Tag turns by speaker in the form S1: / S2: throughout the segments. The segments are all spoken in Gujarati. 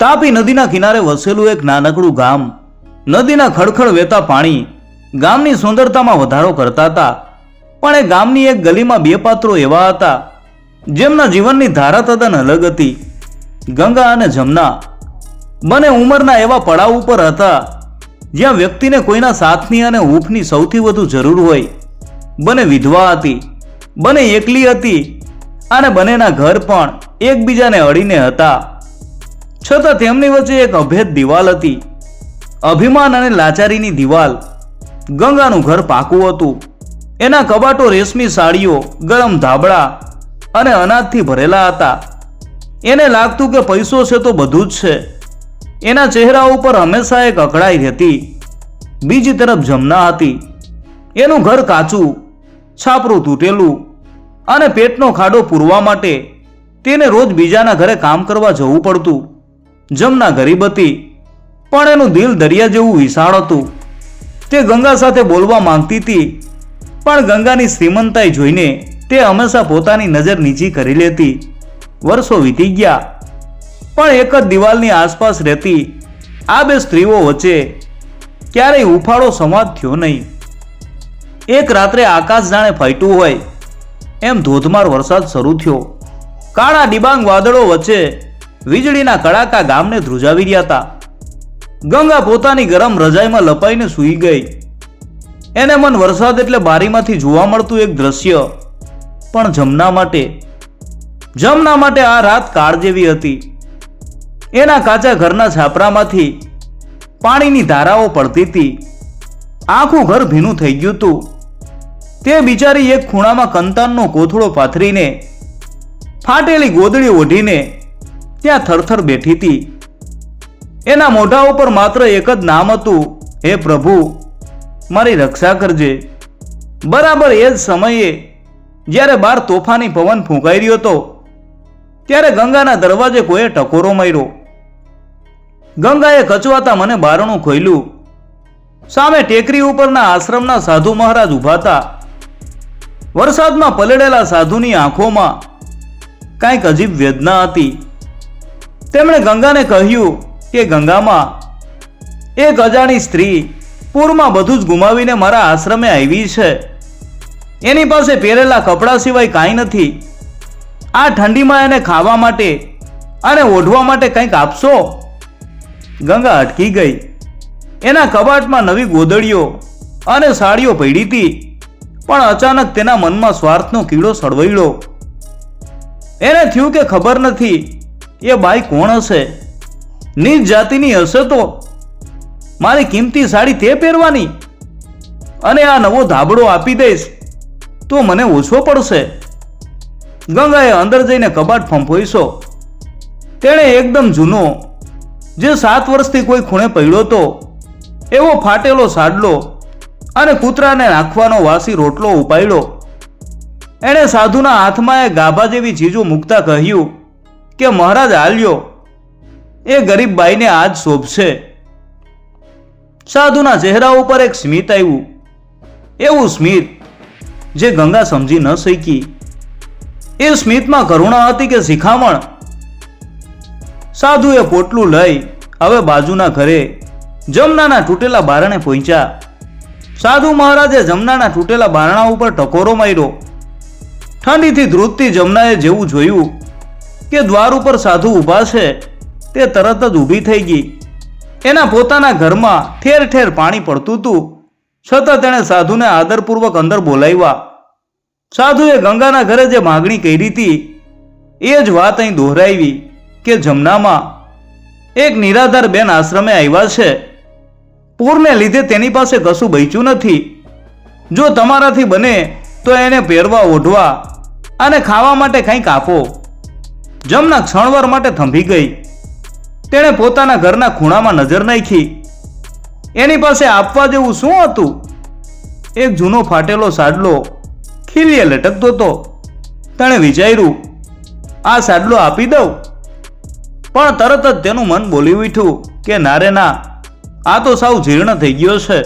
S1: તાપી નદીના કિનારે વસેલું એક નાનકડું ગામ. નદીના ખડખડ વહેતા પાણી ગામની સુંદરતામાં વધારો કરતા હતા. પણ એ ગામની એક ગલીમાં બે પાત્રો એવા હતા, જેમના જીવનની ધારા તદ્દન અલગ હતી. ગંગા અને જમના બંને ઉંમરના એવા પડાવ ઉપર હતા, જ્યાં વ્યક્તિને કોઈના સાથની અને હૂંફની સૌથી વધુ જરૂર હોય. બંને વિધવા હતી, બંને એકલી હતી અને બંનેના ઘર પણ એકબીજાને અડીને હતા. છતાં તેમની વચ્ચે એક અભેદ દિવાલ હતી. અભિમાન અને લાચારીની દિવાલ. ગંગાનું ઘર પાકું હતું. એના કબાટો રેશમી સાડીઓ, ગરમ ધાબળા અને અનાજથી ભરેલા હતા. એને લાગતું કે પૈસો છે તો બધું જ છે. એના ચહેરા ઉપર હંમેશા એક અકળાઈ રહેતી. બીજી તરફ જમના હતી. એનું ઘર કાચું, છાપરું તૂટેલું અને પેટનો ખાડો પૂરવા માટે તેને રોજ બીજાના ઘરે કામ કરવા જવું પડતું. જમના ગરીબ હતી. પણ એનું દિલ દરિયા જેવું વિશાળ હતું. તે ગંગા સાથે બોલવા માંગતી હતી. પણ ગંગાની શ્રીમંતાઈ જોઈને તે હંમેશા પોતાની નજર નીચી કરી લેતી. વર્ષો વીતી ગયા. પણ એક જ દિવાલની આસપાસ રહેતી આ બે સ્ત્રીઓ વચ્ચે ક્યારેય ઉફાળો સંવાદ થયો નહીં. એક રાત્રે આકાશ જાણે ફાટ્યું હોય. એમ ધોધમાર વરસાદ શરૂ થયો. કાળા ડિબાંગ વાદળો વચ્ચે વીજળીના કડાકા ગામને ધ્રુજાવી રહ્યા હતા. ગંગા પોતાની ગરમ રજાઈમાં લપાઈને સૂઈ ગઈ. એને મન વરસાદ એટલે બારીમાંથી જોવા મળતું એક દ્રશ્ય, પણ જમના માટે. જમના માટે આ રાત કાળ જેવી હતી. એના કાચા ઘરના છાપરામાંથી પાણીની ધારાઓ પડતી હતી. આખું ઘર ભીનું થઈ ગયું હતું. તે બિચારી એક ખૂણામાં કંતાનનો કોથળો પાથરીને, ફાટેલી ગોદડી ઓઢીને ત્યાં થરથર બેઠી હતી. એના મોઢા ઉપર માત્ર એક જ નામ હતું, હે પ્રભુ, મારી રક્ષા કરજે. બરાબર એ જ સમયે, જ્યારે બાર તોફાની પવન ફૂંકાઈ રહ્યો હતો, ત્યારે ગંગાના દરવાજે કોઈએ ટકોરો માર્યો. ગંગાએ કચવાતા મને બારણું ખોલ્યું સામે ટેકરી ઉપરના આશ્રમના સાધુ મહારાજ ઊભા હતા વરસાદમાં પલળેલા સાધુની આંખોમાં કાંઈક અજીબ વેદના હતી. તેમણે ગંગાને કહ્યું કે, ગંગામાં એક અજાણી સ્ત્રી પૂરમાં બધું જ ગુમાવીને મારા આશ્રમે આવી છે. એની પાસે પહેરેલા કપડાં સિવાય કાંઈ નથી. આ ઠંડીમાં એને ખાવા માટે અને ઓઢવા માટે કંઈક આપશો? ગંગા અટકી ગઈ. એના કબાટમાં નવી ગોદડીઓ અને સાડીઓ પડી હતી, પણ અચાનક તેના મનમાં સ્વાર્થનો કીડો સળવડ્યો એને થયું કે ખબર નથી એ બાઈ કોણ હશે? નીચ જાતિની હશે તો? મારી કિંમતી સાડી તે પહેરવાની? અને આ નવો ધાબળો આપી દઈશ, તો મને ઓછો પડશે. ગંગાએ અંદર જઈને કબાટ ફંફોઈશો. તેણે એકદમ જૂનો, જે સાત વર્ષથી કોઈ ખૂણે પડ્યો તો, એવો ફાટેલો સાડલો અને કૂતરાને નાખવાનો વાસી રોટલો ઉપાડ્યો. એણે સાધુના હાથમાં એ ગાભા જેવી ચીજો મૂકતા કહ્યું કે મહારાજ હાલ્યો એ ગરીબ બાઈને આજ શોભશે. સાધુના ચહેરા ઉપર એક સ્મિત આવ્યું. એવું સ્મિત જે ગંગા સમજી ન શકી. એ સ્મિતમાં કરુણા હતી કે શિખામણ? સાધુએ પોટલું લઈ હવે બાજુના ઘરે જમનાના તૂટેલા બારણે પહોંચ્યા. સાધુ મહારાજે જમનાના તૂટેલા બારણા ઉપર ટકોરો માર્યો. ઠંડીથી ધ્રુતથી જમનાએ જેવું જોયું કે દ્વાર ઉપર સાધુ ઊભા છે, તે તરત જ ઊભી થઈ ગઈ. એના પોતાના ઘરમાં ઠેર ઠેર પાણી પડતું હતું. છતાં તેણે સાધુને આદરપૂર્વક અંદર બોલાવ્યા. સાધુએ ગંગાના ઘરે જે માગણી કરી હતી, એ જ વાત અહીં દોહરાવી કે જમનામાં એક નિરાધાર બેન આશ્રમે આવ્યા છે. પૂરને લીધે તેની પાસે કશું બચ્યું નથી. જો તમારાથી બને, તો એને પહેરવા ઓઢવા અને ખાવા માટે કંઈક આપો. જમના ક્ષણવાર માટે થંભી ગઈ. તેણે પોતાના ઘરના ખૂણામાં નજર નાખી. એની પાસે આપવા જેવું શું હતું? એક જૂનો ફાટેલો સાડલો ખીલીએ લટકતો હતો. તેણે વિચાર્યું, આ સાડલો આપી દઉં. પણ તરત જ તેનું મન બોલી ઉઠ્યું કે, ના રે, ના, આ તો સાવ જીર્ણ થઈ ગયો છે.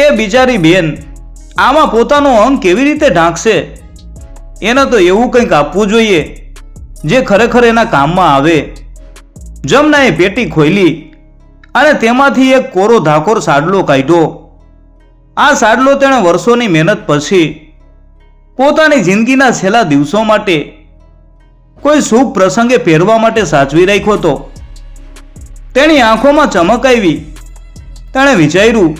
S1: એ બિચારી બેન આમાં પોતાનો અંગ કેવી રીતે ઢાંકશે? એને તો એવું કંઈક આપવું જોઈએ. જે ખરેખર એના કામમાં આવે. જમનાએ પેટી ખોલી અને તેમાંથી એક કોરો ધાકોર સાડલો કાઢ્યો. આ સાડલો તેણે વર્ષોની મહેનત પછી પોતાની જિંદગીના છેલ્લા દિવસો માટે કોઈ શુભ પ્રસંગે પહેરવા માટે સાચવી રાખ્યો હતો. તેની આંખોમાં ચમક આવી. તેણે વિચાર્યું,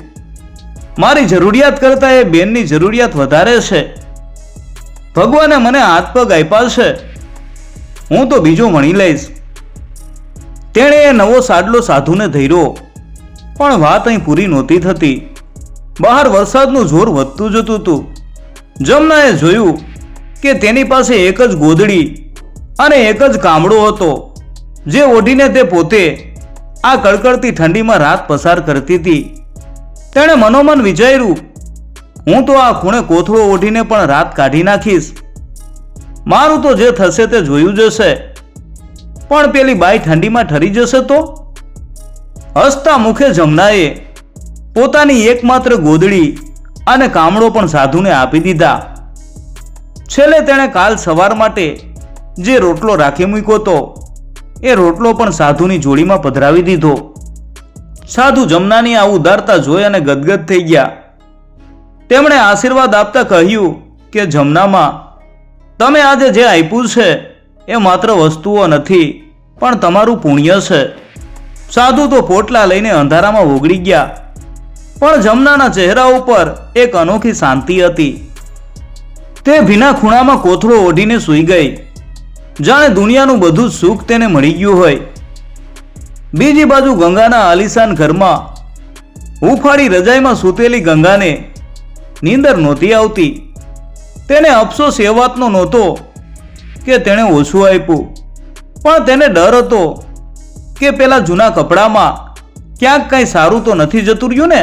S1: મારી જરૂરિયાત કરતાં એ બેનની જરૂરિયાત વધારે છે. ભગવાને મને હાથ પગ આપ્યા છે. હું તો બીજો વણી લઈશ. તેણે એ નવો સાડલો સાધુને ધર્યો. પણ વાત અહીં પૂરી નહોતી થતી. બહાર વરસાદનું જોર વધતું જતું હતું. જમનાએ જોયું કે તેની પાસે એક જ ગોદડી અને એક જ કામડો હતો. જે ઓઢીને તે પોતે આ કડકડતી ઠંડીમાં રાત પસાર કરતી હતી. તેણે મનોમન વિચાર્યું, હું તો આ ખૂણે કોથળો ઓઢીને પણ રાત કાઢી નાખીશ. મારું તો જે થશે તે જોયું જશે. પણ પેલી બાઈ ઠંડીમાં ઠરી જશે તો? હસતા મુખે જમનાએ પોતાની એકમાત્ર ગોદડી અને કામડો પણ સાધુને આપી દીધા. છેલ્લે તેણે કાલ સવાર માટે જે રોટલો રાખી મૂક્યો હતો એ રોટલો પણ સાધુની જોડીમાં પધરાવી દીધો. સાધુ જમનાની આ ઉદારતા જોઈ અને ગદગદ થઈ ગયા. તેમણે આશીર્વાદ આપતા કહ્યું કે જમનામાં તમે આજે જે આપ્યું છે, એ માત્ર વસ્તુઓ નથી, પણ તમારું પુણ્ય છે. સાધુ તો પોટલા લઈને અંધારામાં ઓગળી ગયા, પણ જમનાના ચહેરા ઉપર એક અનોખી શાંતિ હતી. તે ભીના ખૂણામાં કોથળો ઓઢીને સૂઈ ગઈ. જાણે દુનિયાનું બધું સુખ તેને મળી ગયું હોય. બીજી બાજુ ગંગાના આલિશાન ઘરમાં ઉફાળી રજાઈમાં સૂતેલી ગંગાને નીંદર નહોતી આવતી. તેને અફસોસ એ વાતનો નહોતો કે તેણે ઓછું આપ્યું. પણ તેને ડર હતો કે પેલા જૂના કપડામાં ક્યાંક કંઈ સારું તો નથી જતું રહ્યું ને?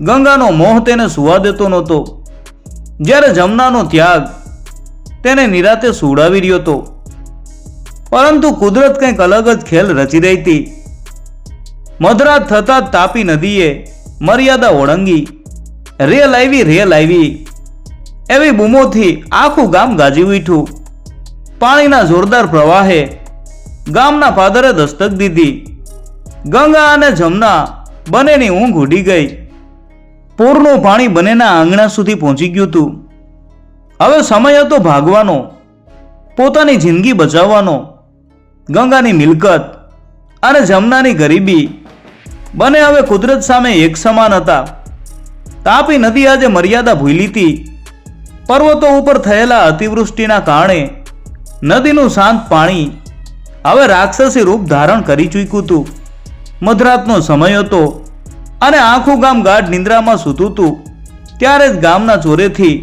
S1: ગંગાનો મોહ તેને સુવા દેતો નહોતો. જ્યારે જમનાનો ત્યાગ તેને નિરાતે સુવડાવી રહ્યો હતો. પરંતુ કુદરત કંઈક અલગ જ ખેલ રચી રહી હતી. મધરાત થતાં તાપી નદીએ મર્યાદા ઓળંગી, રેલ આવી રેલ આવી એવી બૂમોથી આખું ગામ ગાજી ઉઠ્યું પાણીના જોરદાર પ્રવાહે ગામના ફાધરે દસ્તક દીધી. ગંગા અને જમના બંનેની ઊંઘ ઉડી ગઈ. પૂરનું પાણી બંનેના આંગણા સુધી પહોંચી ગયું હતું. હવે સમય હતો ભાગવાનો, પોતાની જિંદગી બચાવવાનો. ગંગાની મિલકત અને જમનાની ગરીબી બંને હવે કુદરત સામે એક સમાન હતા. તાપી નદી આજે મર્યાદા ભૂલી હતી. પર્વતો ઉપર થયેલા અતિવૃષ્ટિના કારણે નદીનું શાંત પાણી હવે રાક્ષસી રૂપ ધારણ કરી ચૂક્યું હતું. મધરાતનો સમય હતો અને આખું ગામ ગાઢ નિંદ્રામાં સૂતું હતું. ત્યારે જ ગામના ચોરેથી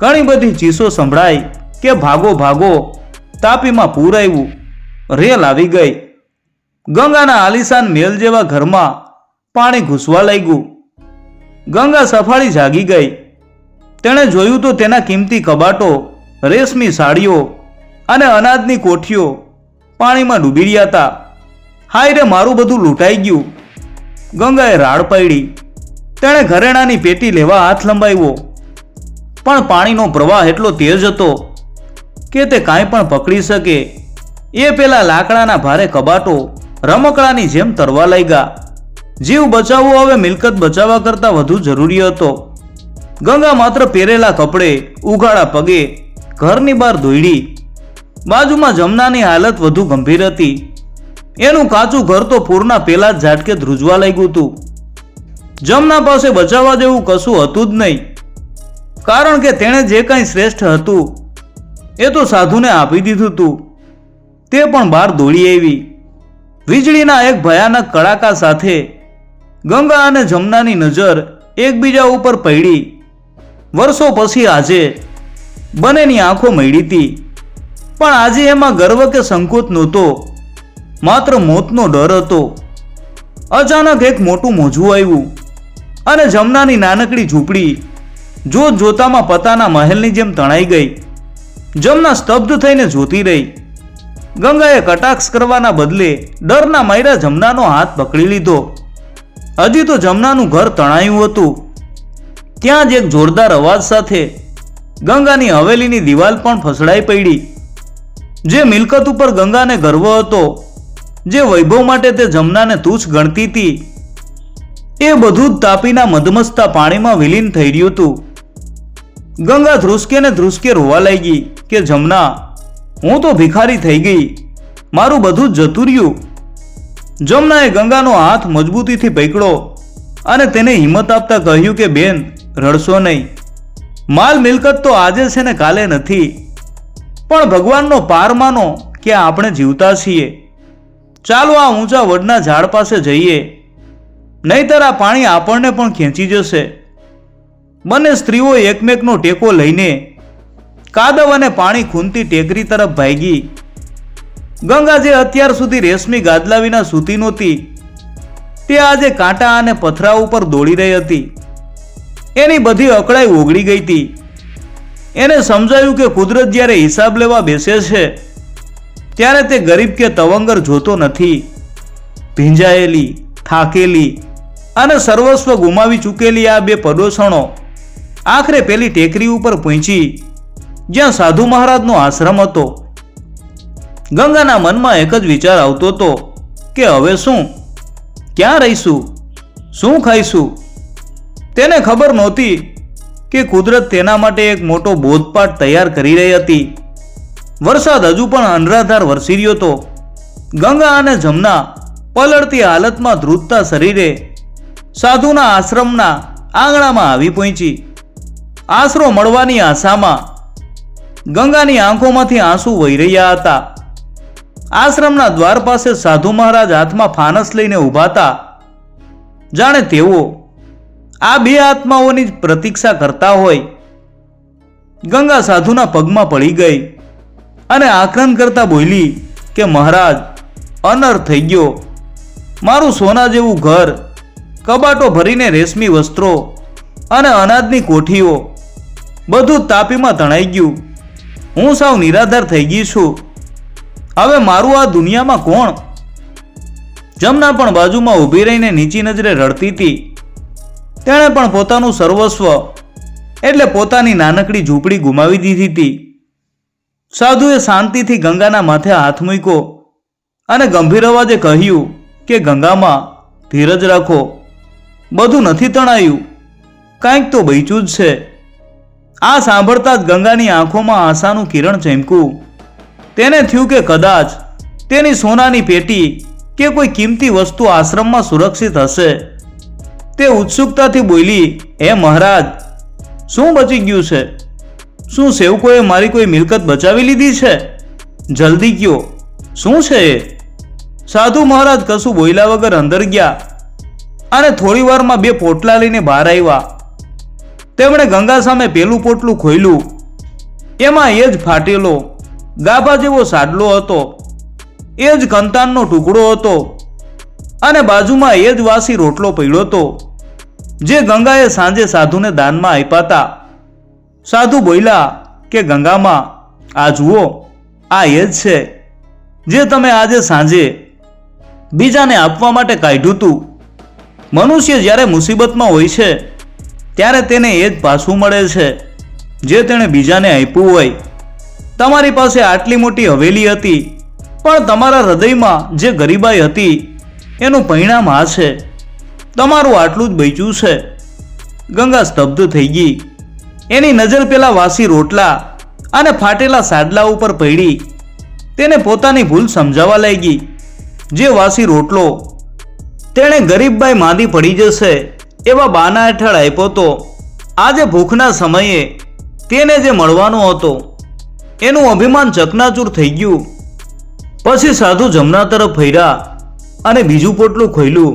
S1: ઘણી બધી ચીસો સંભળાઈ કે ભાગો ભાગો તાપીમાં પૂર આવ્યું રેલ આવી ગઈ. ગંગાના આલિશાન મેલ જેવા ઘરમાં પાણી ઘૂસવા લાગ્યું. ગંગા સફાળી જાગી ગઈ. તેણે જોયું તો તેના કિંમતી કબાટો, રેશમી સાડીઓ અને અનાજની કોઠીઓ પાણીમાં ડૂબી રહ્યા હતા. હાય રે, મારું બધું લૂંટાઈ ગયું. ગંગાએ રાડ પાડી. તેણે ઘરેણાની પેટી લેવા હાથ લંબાવ્યો. પણ પાણીનો પ્રવાહ એટલો તેજ હતો કે તે કાંઈ પણ પકડી શકે. એ પેલા લાકડાના ભારે કબાટો રમકડાની જેમ તરવા લાગ્યા. જીવ બચાવવો હવે મિલકત બચાવવા કરતાં વધુ જરૂરી હતો. ગંગા માત્ર પહેરેલા કપડે ઉઘાડા પગે, ઘરની બહાર દોડી બાજુમાં જમનાની હાલત વધુ ગંભીર હતી. એનું કાચું ઘર તો પૂરના પેલા જ ઝાટકે ધ્રુજવા લાગ્યું હતું. જમના પાસે બચાવવા જેવું કશું હતું જ નહીં. કારણ કે તેણે જે કંઈ શ્રેષ્ઠ હતું, એ તો સાધુને આપી દીધું હતું. તે પણ બહાર દોડી આવી. વીજળીના એક ભયાનક કડાકા સાથે ગંગા અને જમનાની નજર એકબીજા ઉપર પડી. વર્ષો પછી આજે બંનેની આંખો મળી હતી. પણ આજે એમાં ગર્વ કે સંકોચ નહોતો. માત્ર મોતનો ડર હતો. અચાનક એક મોટું મોજું આવ્યું અને જમનાની નાનકડી ઝૂંપડી જોત જોતામાં પતાના મહેલની જેમ તણાઈ ગઈ. જમના સ્તબ્ધ થઈને જોતી રહી. ગંગાએ કટાક્ષ કરવાના બદલે ડરના માયરા જમનાનો હાથ પકડી લીધો. હજી તો જમનાનું ઘર તણાયું હતું. ત્યાં જ એક જોરદાર અવાજ સાથે ગંગાની હવેલીની દિવાલ પણ ફસડાઈ પડી. જે મિલકત ઉપર ગંગાને ગર્વ હતો, જે વૈભવ માટે તે જમનાને તુચ્છ ગણતી હતી, એ બધું જ તાપીના મધમસ્તા પાણીમાં વિલીન થઈ રહ્યું હતું. ગંગા ધ્રુસકે ને ધ્રુસકે રોવા લાગી કે, જમના, હું તો ભિખારી થઈ ગઈ. મારું બધું જ જતું રહ્યું. જમનાએ ગંગાનો હાથ મજબૂતીથી પકડ્યો અને તેને હિંમત આપતા કહ્યું કે, બેન રડશો નહીં. માલ મિલકત તો આજે છે ને કાલે નથી. પણ ભગવાનનો પાર માનો કે આપણે જીવતા છીએ. ચાલો આ ઊંચા વડના ઝાડ પાસે જઈએ. નહીતર આ પાણી આપણને પણ ખેંચી જશે. બંને સ્ત્રીઓ એકમેકનો ટેકો લઈને કાદવ અને પાણી ખૂનતી ટેકરી તરફ ભાગી. ગંગા જે અત્યાર સુધી રેશમી ગાદલા વિના સૂતી નહોતી, તે આજે કાંટા અને પથરા ઉપર દોડી રહી હતી. એની બધી અકળાઈ ઓગળી ગઈ હતી. એને સમજાયું કે કુદરત જ્યારે હિસાબ લેવા બેસે છે, ત્યારે તે ગરીબ કે તવંગર જોતો નથી. ભીંજાયેલી, થાકેલી અને સર્વસ્વ ગુમાવી ચૂકેલી આ બે પડોસણો આખરે પેલી ટેકરી ઉપર પહોંચી, જ્યાં સાધુ મહારાજનો આશ્રમ હતો. ગંગાના મનમાં એક જ વિચાર આવતો હતો કે હવે શું? ક્યાં રહીશું? શું ખાઈશું? તેને ખબર નહોતી કે કુદરત તેના માટે એક મોટો બોધપાઠ તૈયાર કરી રહી હતી. વરસાદ હજુ પણ અનરાધાર વરસી રહ્યો હતો. ગંગા અને જમના પલળતી હાલતમાં ધ્રુજતા શરીરે સાધુના આશ્રમના આંગણામાં આવી પહોંચી. આશરો મળવાની આશામાં ગંગાની આંખોમાંથી આંસુ વહી રહ્યા હતા. આશ્રમના દ્વાર પાસે સાધુ મહારાજ હાથમાં ફાનસ લઈને ઊભા હતા. જાણે તેઓ આ બે આત્માઓની પ્રતીક્ષા કરતા હોય, ગંગા સાધુના પગમાં પડી ગઈ અને આક્રંદ કરતા બોલી કે, મહારાજ, અનર્થ થઈ ગયો. મારું સોના જેવું ઘર, કબાટો ભરીને રેશમી વસ્ત્રો અને અનાજની કોઠીઓ બધું તાપીમાં તણાઈ ગયું. હું સાવ નિરાધાર થઈ ગઈ છું. હવે મારું આ દુનિયામાં કોણ? જમના પણ બાજુમાં ઊભી રહીને નીચી નજરે રડતી હતી. તેણે પણ પોતાનું સર્વસ્વ, એટલે પોતાની નાનકડી ઝૂંપડી ગુમાવી દીધી હતી. સાધુએ શાંતિથી ગંગાના માથે હાથ મૂક્યો અને ગંભીર અવાજે કહ્યું કે, ગંગામાં ધીરજ રાખો. બધું નથી તણાયું. કાંઈક તો બૈચું જ છે. આ સાંભળતા જ ગંગાની આંખોમાં આશાનું કિરણ ચમક્યું. તેને થયું કે કદાચ તેની સોનાની પેટી કે કોઈ કિંમતી વસ્તુ આશ્રમમાં સુરક્ષિત હશે. તે ઉત્સુકતાથી બોલી, હે મહારાજ, શું બચી ગયું છે? શું સેવકોએ મારી કોઈ મિલકત બચાવી લીધી છે? જલ્દી કયો, શું છે એ? સાધુ મહારાજ કશું બોલ્યા વગર અંદર ગયા અને થોડી વારમાં બે પોટલા લઈને બહાર આવ્યા. તેમણે ગંગા સામે પેલું પોટલું ખોલ્યું એમાં એ જ ફાટેલો, ગાભા જેવો સાડલો હતો. એ જ કંતાનનો ટુકડો હતો. અને બાજુમાં એ જ વાસી રોટલો પડ્યો હતો. જે ગંગાએ સાંજે સાધુને દાનમાં આપ્યા હતા સાધુ બોલ્યા કે ગંગામાં, આ જુઓ, આ એ જ છે. જે તમે આજે સાંજે બીજાને આપવા માટે કાઢ્યું હતું મનુષ્ય જ્યારે મુસીબતમાં હોય છે, ત્યારે તેને એ જ પાછું મળે છે, જે તેણે બીજાને આપ્યું હોય. તમારી પાસે આટલી મોટી હવેલી હતી, પણ તમારા હૃદયમાં જે ગરીબાઈ હતી, એનું પરિણામ આ છે. તમારું આટલું જ બચ્યું છે. ગંગા સ્તબ્ધ થઈ ગઈ. એની નજર પેલા વાસી રોટલા અને ફાટેલા સાડલા ઉપર પડી. તેને પોતાની ભૂલ સમજાવવા લાગી. જે વાસી રોટલો તેણે ગરીબભાઈ માંદી પડી જશે એવા બાના હેઠળ આપ્યો તો આજે ભૂખના સમયે તેને જે મળવાનો હતો, એનું અભિમાન ચકનાચૂર થઈ ગયું. પછી સાધુ જમના તરફ ફર્યા અને બીજું પોટલું ખોલ્યું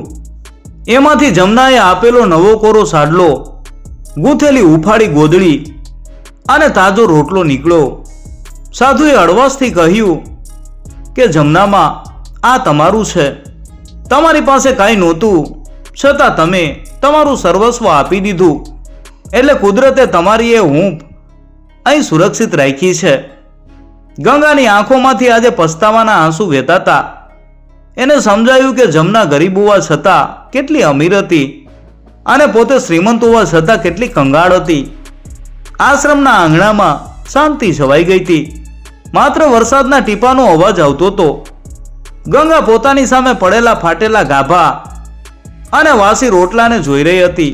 S1: એમાંથી જમનાએ આપેલો નવો કોરો સાડલો, ગૂંથેલી ઉફાળી ગોદડી અને તાજો રોટલો નીકળ્યો. સાધુએ હળવાશથી કહ્યું કે, જમનામાં આ તમારું છે. તમારી પાસે કાંઈ નહોતું. છતાં તમે તમારું સર્વસ્વ આપી દીધું. એટલે કુદરતે તમારી એ હૂંફ અહીં સુરક્ષિત રાખી છે. ગંગાની આંખોમાંથી આજે પસ્તાવાના આંસુ વહેતાતા એને સમજાયું કે જમના ગરીબ હોવા છતાં કેટલી અમીર હતી અને પોતે શ્રીમંત હોવા છતાં કેટલી કંગાળ હતી. આશ્રમના આંગણામાં શાંતિ છવાઈ ગઈ હતી. માત્ર વરસાદના ટીપાનો અવાજ આવતો હતો. ગંગા પોતાની સામે પડેલા ફાટેલા ગાભા અને વાસી રોટલાને જોઈ રહી હતી.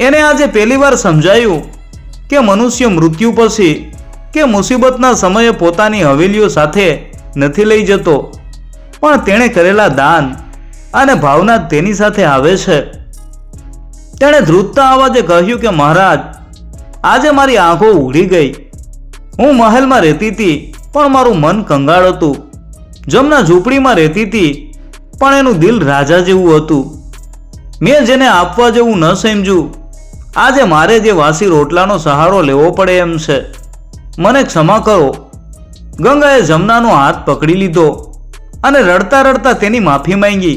S1: એને આજે પહેલીવાર સમજાયું કે મનુષ્ય મૃત્યુ પછી કે મુસીબતના સમયે પોતાની હવેલીઓ સાથે નથી લઈ જતો. પણ તેણે કરેલા દાન અને ભાવના તેની સાથે આવે છે. તેણે ધ્રુજતા અવાજે કહ્યું કે, મહારાજ, આજે મારી આંખો ઉઘડી ગઈ. હું મહેલમાં રહેતી હતી, પણ મારું મન કંગાળ હતું. જમના ઝૂંપડીમાં રહેતી હતી, પણ એનું દિલ રાજા જેવું હતું. મેં જેને આપવા જેવું ન સમજ્યું. આજે મારે જે વાસી રોટલાનો સહારો લેવો પડે એમ છે. મને ક્ષમા કરો. ગંગાએ જમનાનો હાથ પકડી લીધો. અને રડતા રડતા તેની માફી માંગી.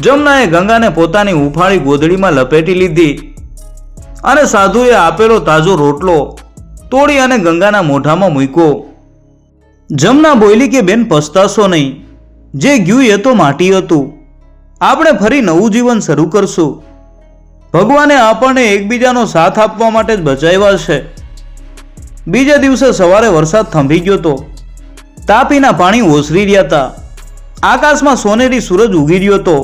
S1: જમનાએ ગંગાને પોતાની ઉફાળી ગોદડીમાં લપેટી લીધી અને સાધુએ આપેલો તાજો રોટલો તોડી અને ગંગાના મોઢામાં મૂક્યો. જમના બોલી કે બેન પસ્તાશો નહીં. જે ગયું એ તો માટી હતું. આપણે ફરી નવું જીવન શરૂ કરશું. ભગવાને આપણને એકબીજાનો સાથ આપવા માટે જ બચાવ્યા છે. બીજા દિવસે સવારે વરસાદ થંભી ગયો તો તાપીના પાણી ઓસરી રહ્યા હતા. આકાશમાં સોનેરી સૂરજ ઉગી રહ્યો હતો,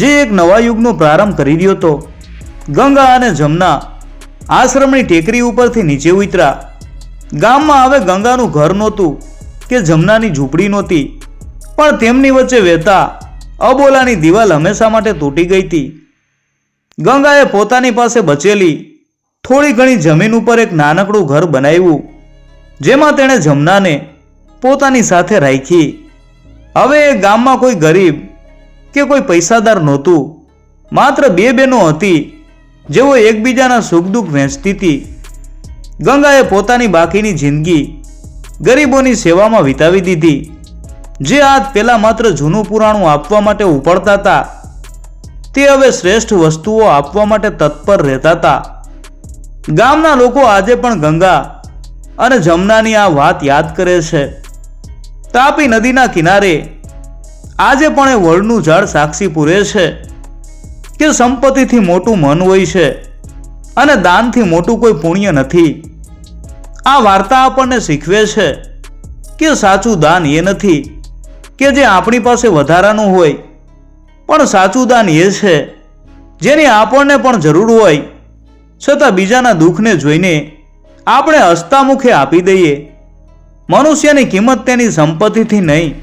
S1: જે એક નવા યુગનો પ્રારંભ કરી રહ્યો હતો. ગંગા અને જમના આશ્રમની ટેકરી ઉપરથી નીચે ઉતર્યા. ગામમાં હવે ગંગાનું ઘર નહોતું કે જમનાની ઝૂંપડી નહોતી, પણ તેમની વચ્ચે વહેતા અબોલાની દિવાલ હંમેશા માટે તૂટી ગઈ હતી. ગંગાએ પોતાની પાસે બચેલી થોડી ઘણી જમીન ઉપર એક નાનકડું ઘર બનાવ્યું, જેમાં તેણે જમનાને પોતાની સાથે રાખી. હવે એ ગામમાં કોઈ ગરીબ કે કોઈ પૈસાદાર નહોતું. માત્ર બે બહેનો હતી. જેઓ એકબીજાના સુખ દુઃખ વહેંચતી હતી. ગંગાએ પોતાની બાકીની જિંદગી ગરીબોની સેવામાં વિતાવી દીધી. જે હાથ પહેલાં માત્ર જૂનું પુરાણું આપવા માટે ઉપડતા હતા. તે હવે શ્રેષ્ઠ વસ્તુઓ આપવા માટે તત્પર રહેતા હતા. ગામના લોકો આજે પણ ગંગા અને જમનાની આ વાત યાદ કરે છે. તાપી નદીના કિનારે. આજે પણ એ વડનું ઝાડ સાક્ષી પૂરે છે, કે સંપત્તિથી મોટું મન હોય છે અને દાનથી મોટું કોઈ પુણ્ય નથી. આ વાર્તા આપણને શીખવે છે કે સાચું દાન એ નથી, કે જે આપણી પાસે વધારાનું હોય. પણ સાચું દાન એ છે, જેની આપણને પણ જરૂર હોય. છતાં બીજાના દુઃખને જોઈને આપણે હસતા મુખે આપી દઈએ. મનુષ્યની કિંમત તેની સંપત્તિથી નહીં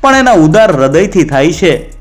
S1: પણ એના ઉદાર હૃદયથી થાય છે.